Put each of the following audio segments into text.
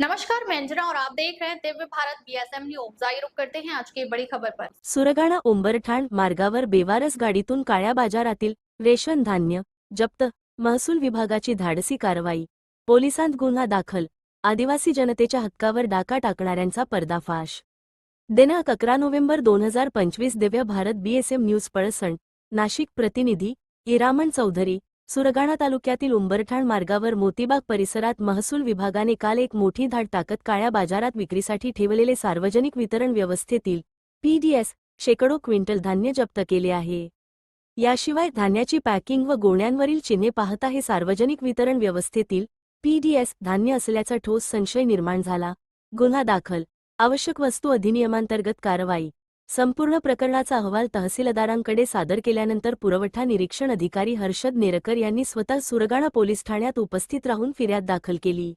नमस्कार मैं अंजना और आप देख रहे हैं दिव्य भारत बीएसएम न्यूज आइए करते हैं आज की बड़ी खबर पर। सुरगाणा उंबरठाण मार्गावर बेवारस गाडीतून काळ्या बाजारातील रेशन धान्य जप्त महसूल विभागाची धाडसी कारवाई पोलिसांत गुन्हा दाखल आदिवासी जनतेच्या हक्कावर डाका टाकणाऱ्यांचा पर्दाफाश. दिनांक अकरा नोव्हेंबर दोन हजार पंचवीस दिव्य भारत बीएसएम न्यूज पळसण नाशिक प्रतिनिधी इरामण चौधरी सुरगाणा तालुक्यातील उंबरठाण मार्गावर मोतीबाग परिसरात महसूल विभागाने काल एक मोठी धाड टाकत काळ्या बाजारात विक्रीसाठी ठेवलेले सार्वजनिक वितरण व्यवस्थेतील पीडीएस शेकडो क्विंटल धान्य जप्त केले आहे. याशिवाय धान्याची पॅकिंग व गोण्यांवरील चिन्हे पाहता हे सार्वजनिक वितरण व्यवस्थेतील पीडीएस धान्य असल्याचा ठोस संशय निर्माण झाला. गुन्हा दाखल. आवश्यक वस्तू अधिनियमांतर्गत कारवाई. संपूर्ण प्रकरणाचा अहवाल तहसीलदारांकडे सादर केल्यानंतर पुरवठा निरीक्षण अधिकारी हर्षद नेरकर यांनी स्वतः सुरगाणा पोलीस ठाण्यात उपस्थित राहून फिर्याद दाखल केली.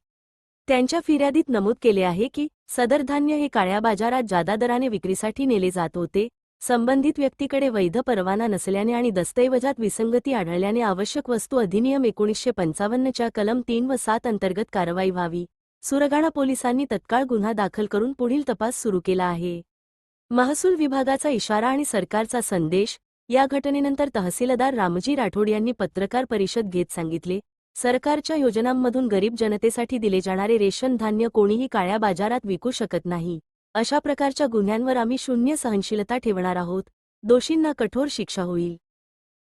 त्यांच्या फिर्यादीत नमूद केले आहे की सदर धान्य हे काळ्या बाजारात जादा दराने विक्रीसाठी नेले जात होते संबंधित व्यक्तीकडे वैध परवाना नसल्याने आणि दस्तऐवजात विसंगती आढळल्याने आवश्यक वस्तू अधिनियम एकोणीसशे पंचावन्नच्या कलम तीन व सात अंतर्गत कारवाई व्हावी. सुरगाणा पोलिसांनी तत्काळ गुन्हा दाखल करून पुढील तपास सुरू केला आहे. महसूल विभागाचा इशारा आणि सरकारचा संदेश या घटनेनंतर तहसीलदार रामजी राठोड यांनी पत्रकार परिषद घेत सांगितले सरकारच्या योजनांमधून गरीब जनतेसाठी दिले जाणारे रेशन धान्य कोणीही काळ्या बाजारात विकू शकत नाही. अशा प्रकारच्या गुन्ह्यांवर आम्ही शून्य सहनशीलता ठेवणार आहोत. दोषींना कठोर शिक्षा होईल.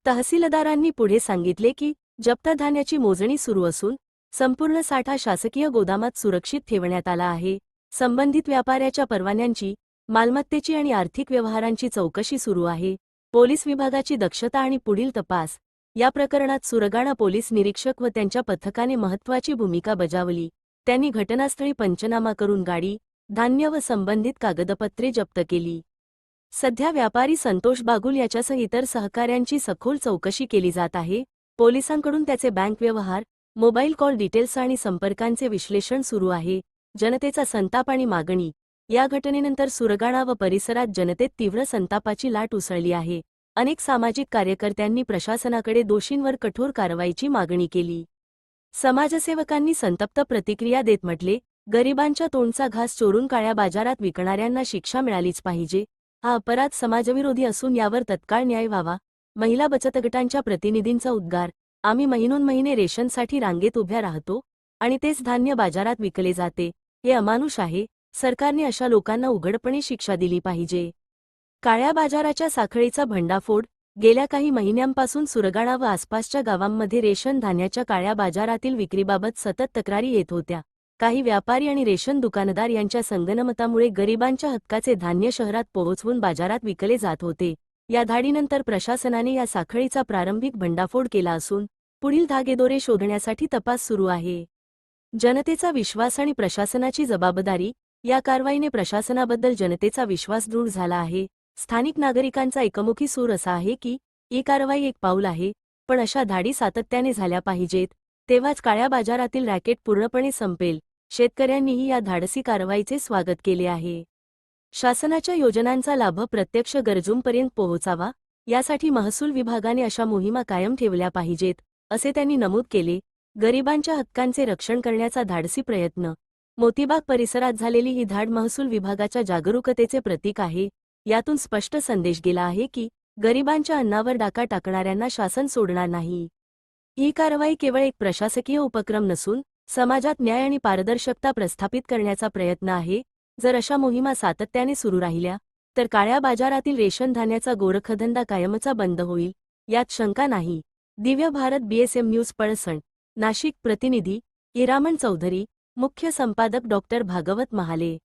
तहसीलदारांनी पुढे सांगितले की जप्त धान्याची मोजणी सुरू असून संपूर्ण साठा शासकीय गोदामात सुरक्षित ठेवण्यात आला आहे. संबंधित व्यापाऱ्याच्या परवान्यांची मालमत्तेची आणि आर्थिक व्यवहारांची चौकशी सुरू आहे. पोलीस विभागाची दक्षता आणि पुढील तपास. या प्रकरणात सुरगाणा पोलीस निरीक्षक व त्यांच्या पथकाने महत्त्वाची भूमिका बजावली. त्यांनी घटनास्थळी पंचनामा करून गाडी धान्य व संबंधित कागदपत्रे जप्त केली. सध्या व्यापारी संतोष बागुल याच्यासह इतर सहकाऱ्यांची सखोल चौकशी केली जात आहे. पोलिसांकडून त्याचे बँक व्यवहार मोबाईल कॉल डिटेल्स आणि संपर्कांचे विश्लेषण सुरू आहे. जनतेचा संताप आणि मागणी. या घटनेनंतर सुरगाणा व परिसरात जनतेत तीव्र संतापाची लाट उसळली आहे. अनेक सामाजिक कार्यकर्त्यांनी प्रशासनाकडे दोषींवर कठोर कारवाईची मागणी केली. समाजसेवकांनी संतप्त प्रतिक्रिया देत म्हटले गरिबांच्या तोंडचा घास चोरून काळ्या बाजारात विकणाऱ्यांना शिक्षा मिळालीच पाहिजे. हा अपराध समाजविरोधी असून यावर तत्काळ न्याय व्हावा. महिला बचत गटांच्या प्रतिनिधींचा उद्गार. आम्ही महिनोन्महिने रेशनसाठी रांगेत उभ्या राहतो आणि तेच धान्य बाजारात विकले जाते. हे अमानुष आहे. सरकारने अशा लोकांना उघडपणे शिक्षा दिली पाहिजे. काळ्या बाजाराच्या साखळीचा भंडाफोड गेल्या काही महिन्यांपासून सुरगाणा व आसपासच्या गावांमध्ये रेशन धान्याच्या काळ्या बाजारातील विक्रीबाबत सतत तक्रारी येत होत्या. काही व्यापारी आणि रेशन दुकानदार यांच्या संगनमतामुळे गरिबांच्या हक्काचे धान्य शहरात पोहोचवून बाजारात विकले जात होते. या धाडीनंतर प्रशासनाने या साखळीचा प्रारंभिक भंडाफोड केला असून पुढील धागेदोरे शोधण्यासाठी तपास सुरू आहे. जनतेचा विश्वास आणि प्रशासनाची जबाबदारी या कारवाईने प्रशासनाबद्दल जनतेचा विश्वास दृढ झाला आहे. स्थानिक नागरिकांचा एकमुखी सूर असा आहे की ही कारवाई एक पाऊल आहे पण अशा धाडी सातत्याने झाल्या पाहिजेत तेव्हाच काळ्या बाजारातील रॅकेट पूर्णपणे संपेल. शेतकऱ्यांनीही या धाडसी कारवाईचे स्वागत केले आहे. शासनाच्या योजनांचा लाभ प्रत्यक्ष गरजूंपर्यंत पोहोचावा यासाठी महसूल विभागाने अशा मोहिमा कायम ठेवल्या पाहिजेत असे त्यांनी नमूद केले. गरिबांच्या हक्कांचे रक्षण करण्याचा धाडसी प्रयत्न मोतीबाग परिसरात झालेली ही धाड महसूल विभागाच्या जागरूकतेचे प्रतीक आहे. यातून स्पष्ट संदेश गेला आहे की गरिबांच्या अन्नावर डाका टाकणाऱ्यांना शासन सोडणार नाही. ही कारवाई केवळ एक प्रशासकीय उपक्रम नसून समाजात न्याय आणि पारदर्शकता प्रस्थापित करण्याचा प्रयत्न आहे. जर अशा मोहिमा सातत्याने सुरू राहिल्या तर काळ्या बाजारातील रेशन धान्याचा गोरखधंदा कायमचा बंद होईल यात शंका नाही. दिव्य भारत बीएसएम न्यूज पळसण नाशिक प्रतिनिधी इरामन चौधरी मुख्य संपादक डॉक्टर भागवत महाले.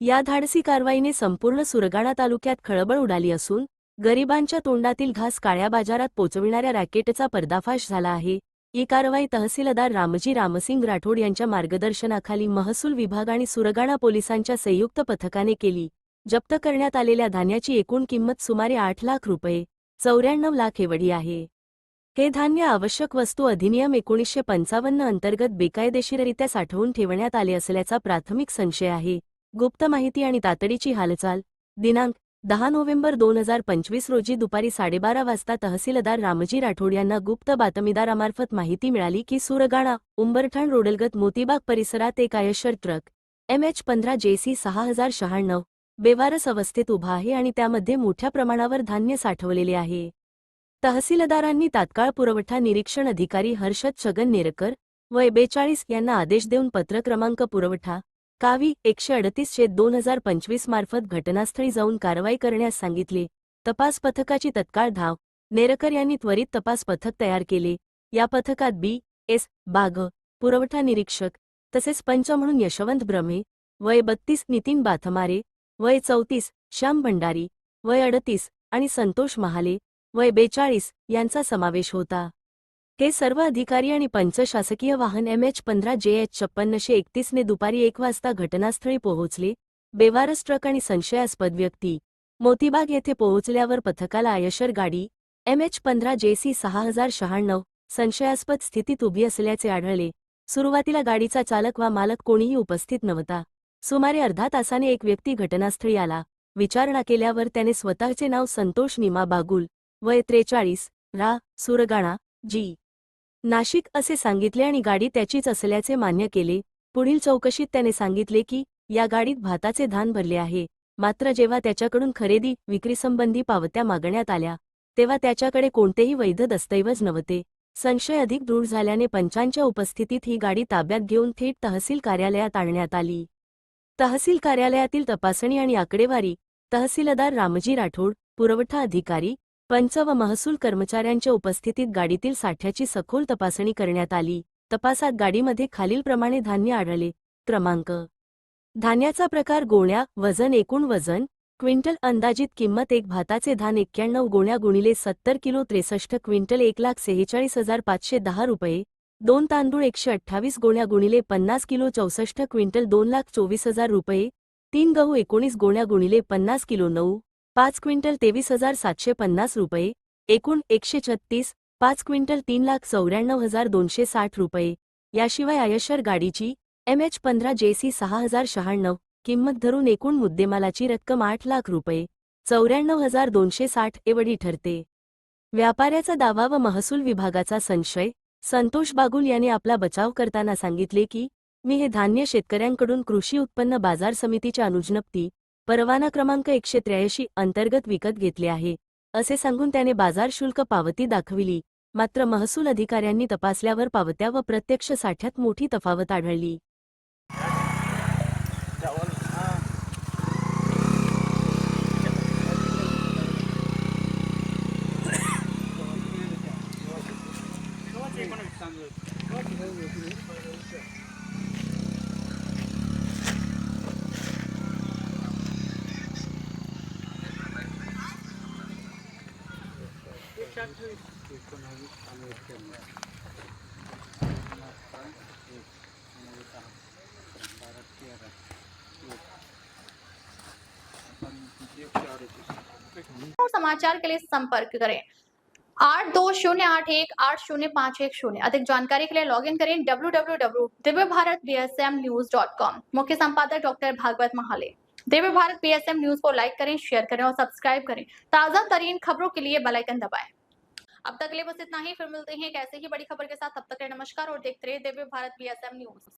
या धाडसी कारवाईने संपूर्ण सुरगाणा तालुक्यात खळबळ उडाली असून गरिबांच्या तोंडातील घास काळ्या बाजारात पोचविणाऱ्या रॅकेटचा पर्दाफाश झाला आहे. ही कारवाई तहसीलदार रामजी रामसिंग राठोड यांच्या मार्गदर्शनाखाली महसूल विभाग आणि सुरगाणा पोलिसांच्या संयुक्त पथकाने केली जप्त करण्यात आलेल्या धान्याची एकूण किंमत सुमारे आठ लाख रुपये चौऱ्याण्णव लाख एवढी आहे. हे धान्य आवश्यक वस्तू अधिनियम एकोणीसशे पंचावन्न अंतर्गत बेकायदेशीररित्या साठवून ठेवण्यात आले असल्याचा प्राथमिक संशय आहे. गुप्त माहिती आणि तातडीची हालचाल. दिनांक दहा नोव्हेंबर दोन हजार पंचवीस रोजी दुपारी साडेबारा वाजता तहसीलदार रामजी राठोड यांना गुप्त बातमीदारामार्फत माहिती मिळाली की सुरगाणा उंबरठाण रोडलगत मोतीबाग परिसरात एक आयशर ट्रक एम एच पंधरा जे सी सहा हजार शहाण्णव बेवारस अवस्थेत उभा आहे आणि त्यामध्ये मोठ्या प्रमाणावर धान्य साठवलेले आहे. तहसीलदारांनी तात्काळ पुरवठा निरीक्षण अधिकारी हर्षद छगन नेरकर वय बेचाळीस यांना आदेश देऊन पत्र क्रमांक पुरवठा कावी एकशे अडतीस शेत दोन हजार पंचवीस मार्फत घटनास्थळी जाऊन कारवाई करण्यास सांगितले. तपास पथकाची तत्काळ धाव. नेरकर यांनी त्वरित तपास पथक तयार केले. या पथकात बी एस बाघ पुरवठा निरीक्षक तसेच पंच म्हणून यशवंत ब्रह्मे वय बत्तीस नितीन बाथमारे वय चौतीस श्याम भंडारी वय अडतीस आणि संतोष महाले वय बेचाळीस यांचा समावेश होता. हे सर्व अधिकारी आणि पंचशासकीय वाहन एम एच पंधरा जे एच छप्पन्नशे एकतीसने दुपारी एक वाजता घटनास्थळी पोहोचले. बेवारस ट्रक आणि संशयास्पद व्यक्ती. मोतीबाग येथे पोहोचल्यावर पथकाला आयशर गाडी एम एच पंधरा जे सी सहा हजार शहाण्णव संशयास्पद स्थितीत उभी असल्याचे आढळले. सुरुवातीला गाडीचा चालक वा मालक कोणीही उपस्थित नव्हता. सुमारे अर्धा तासाने एक व्यक्ती घटनास्थळी आला. विचारणा केल्यावर त्याने स्वतःचे नाव संतोष निमा बागुल वय त्रेचाळीस रा सुरगाणा जी. नाशिक असे सांगितले आणि गाडी त्याचीच असल्याचे मान्य केले. पुढील चौकशीत त्याने सांगितले की या गाडीत भाताचे धान भरले आहे. मात्र जेव्हा त्याच्याकडून खरेदी विक्रीसंबंधी पावत्या मागण्यात आल्या तेव्हा त्याच्याकडे कोणतेही वैध दस्तऐवज नव्हते. संशय अधिक दृढ झाल्याने पंचांच्या उपस्थितीत ही गाडी ताब्यात घेऊन थेट तहसील कार्यालयात आणण्यात आली. तहसील कार्यालयातील तपासणी आणि आकडेवारी तहसीलदार रामजी राठोड पुरवठा अधिकारी पंच व महसूल कर्मचाऱ्यांच्या उपस्थितीत गाडीतील साठ्याची सखोल तपासणी करण्यात आली. तपासात गाडीमध्ये खालीलप्रमाणे धान्य आढळले. क्रमांक. धान्याचा प्रकार गोण्या वजन एकूण वजन क्विंटल अंदाजित किंमत एक भाताचे धान एक्क्याण्णव गोण्या गुणिले सत्तर किलो त्रेसष्ट क्विंटल एक लाख सेहेचाळीस हजार पाचशे दहा रुपये. दोन तांदूळ एकशे अठ्ठावीस गोण्या गुणिले पन्नास किलो चौसष्ट क्विंटल दोन लाख चोवीस हजार रुपये. तीन गहू एकोणीस गोण्या गुणिले पन्नास किलो नऊ. पाच क्विंटल तेवीस हजार सातशे पन्नास रुपये एकूण एकशे छत्तीस पाच क्विंटल तीन लाख चौऱ्याण्णव हजार दोनशे साठ रुपये. याशिवाय आयशर गाडीची एम एच पंधरा जे सी सहा हजार शहाण्णव किंमत धरून एकूण मुद्देमालाची रक्कम आठ लाख रुपये चौऱ्याण्णव हजार दोनशे साठ एवढी ठरते. व्यापाऱ्याचा दावा व महसूल विभागाचा संशय संतोष बागुल याने आपला बचाव करताना सांगितले की मी हे धान्य शेतकऱ्यांकडून कृषी उत्पन्न बाजार समितीच्या अनुज्ञप्ती परवाना क्रमांक एकशे त्र्याऐंशी अंतर्गत विकत घेतले आहे असे सांगून त्याने बाजार शुल्क पावती दाखविली. मात्र महसूल अधिकाऱ्यांनी तपासल्यावर पावत्या व प्रत्यक्ष साठ्यात मोठी तफावत आढळली. चावल हाँ समाचार के लिए संपर्क करें। आठ दो शून्य आठ एक, आठ शून्य पाँच एक शून्य। अधिक जानकारी के लिए लॉग इन करें W W W Divya Bharat B S M news dot com मुख्य संपादक doctor Bhagwat Mahale. Divya Bharat B S M news को लाइक करें शेयर करें और सब्सक्राइब करें। ताज़ा तरीन खबरों के लिए बेल आइकन दबाएँ। अब तक के लिए बस इतना ही। फिर मिलते हैं एक ऐसे ही बड़ी खबर के साथ। तब तक रहे नमस्कार और देखते रहे दिव्य भारत बी न्यूज